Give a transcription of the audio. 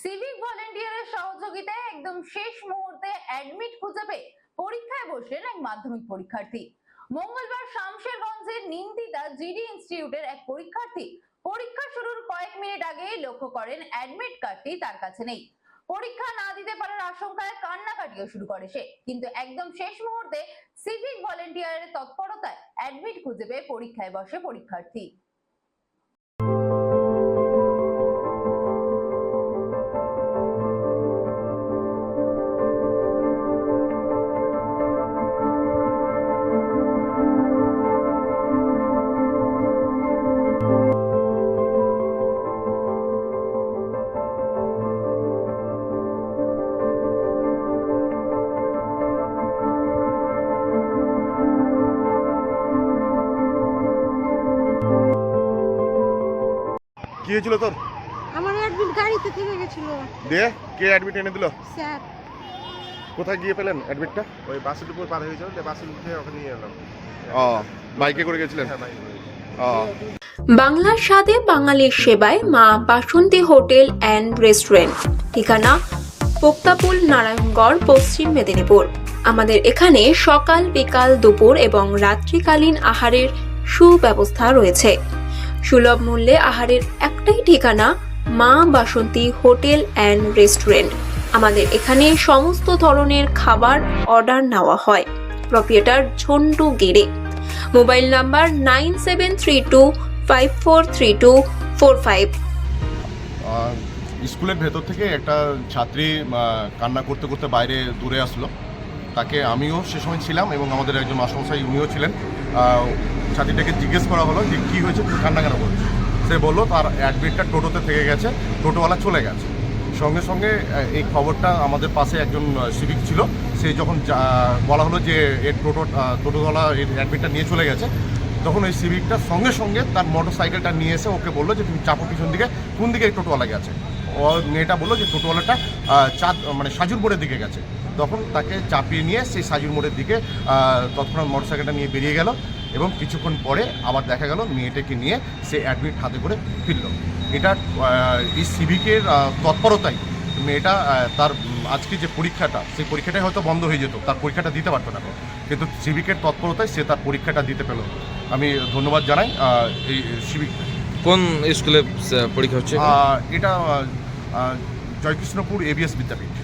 Civic ভলেন্টিয়ারের সহযোগিতায় একদম শেষ মুহূর্তে অ্যাডমিট খুঁজে পেয়ে পরীক্ষায় বসলেন এক মাধ্যমিক পরীক্ষার্থী। মঙ্গলবার শামশেরগঞ্জের নিন্দিতা জিডি ইনস্টিটিউটের এক পরীক্ষার্থী পরীক্ষা শুরুর কয়েক মিনিট আগে লক্ষ্য করেন অ্যাডমিট কার্ডটি তার কাছে নেই। পরীক্ষা না দিতে পারার আশঙ্কায় কান্নাকাটিও শুরু করে সে। কিন্তু একদম শেষ মুহূর্তে সিভিক ভলেন্টিয়ারের তৎপরতায় অ্যাডমিট খুঁজে পেয়ে পরীক্ষায় বসে পরীক্ষার্থী। কি হয়েছিল তোর? আমার অ্যাডমিট গাড়িতে থেকে গেছিল। দে কে অ্যাডমিট এনে দিল? স্যার। কোথায় গিয়ে পেলেন অ্যাডমিটটা ওই বাসের উপর পার হয়ে যাও বাসের উঠে ওখানে নিয়ে এলাম। ও বাইকে করে গেছিলেন? হ্যাঁ ও। বাংলার স্বাদে বাঙালির সেবায় মা বাসন্তী হোটেল অ্যান্ড রেস্টুরেন্ট। ঠিকানা পোক্তাপুল নারায়ণগড় পশ্চিম মেদিনীপুর। আমাদের এখানে সকাল বিকাল দুপুর এবং রাত্রিকালীন আহারের সুব্যবস্থা রয়েছে। সুলভ মূল্যে আহারের একটাই ঠিকানা, মা বাসন্তী হোটেল অ্যান্ড রেস্টুরেন্ট। আমাদের এখানে সমস্ত ধরনের খাবার অর্ডার নেওয়া হয়। প্রপিয়েটার ঝন্টু গেড়ে mobile number nine seven three two, five four three two, four five. স্কুলের ভেতর থেকে একটা ছাত্রী কান্না করতে করতে বাইরে দূরে আসলো। তাকে আমিও সে সময় ছিলাম এবং আমাদের একজন মাসমশাই উনিও ছিলেন। ছাত্রীটাকে জিজ্ঞেস করা হলো যে কী হয়েছে, তুমি কান্না কেন করছ? সে বলল, তার অ্যাডমিটটা টোটোতে থেকে গেছে, টোটোওয়ালা চলে গেছে। সঙ্গে সঙ্গে এই খবরটা আমাদের পাশে একজন সিভিক ছিল। সে যখন বলা হলো যে এর টোটো টোটোওয়ালা এর অ্যাডমিটটা নিয়ে চলে গেছে, তখন ওই সিভিকটা সঙ্গে সঙ্গে তার মোটর সাইকেলটা নিয়ে এসে ওকে বলল যে, তুমি চাপো পিছন দিকে, কোন দিকে এই টোটোওয়ালা গেছে? ও মেয়েটা বলল যে, টোটোওয়ালাটা চাঁদ মানে সাজুর মোড়ের দিকে গেছে। তখন তাকে চাপিয়ে নিয়ে সেই সাজুর মোড়ের দিকে তৎক্ষণাৎ মোটর সাইকেলটা নিয়ে বেরিয়ে গেল এবং কিছুক্ষণ পরে আবার দেখা গেল মেয়েটাকে নিয়ে সে অ্যাডমিট হাতে করে ফিরল। এটা এই সিভিকের তৎপরতাই। মেয়েটা তার আজকে যে পরীক্ষাটা সেই পরীক্ষাটাই হয়তো বন্ধ হয়ে যেত তার পরীক্ষাটা দিতে পারতো না। কিন্তু সিভিকের তৎপরতায় সে তার পরীক্ষাটা দিতে পেল। আমি ধন্যবাদ জানাই এই সিভিক কোন স্কুলে পরীক্ষা হচ্ছে? এটা জয়কৃষ্ণপুর এবিএস বিদ্যাপীঠ।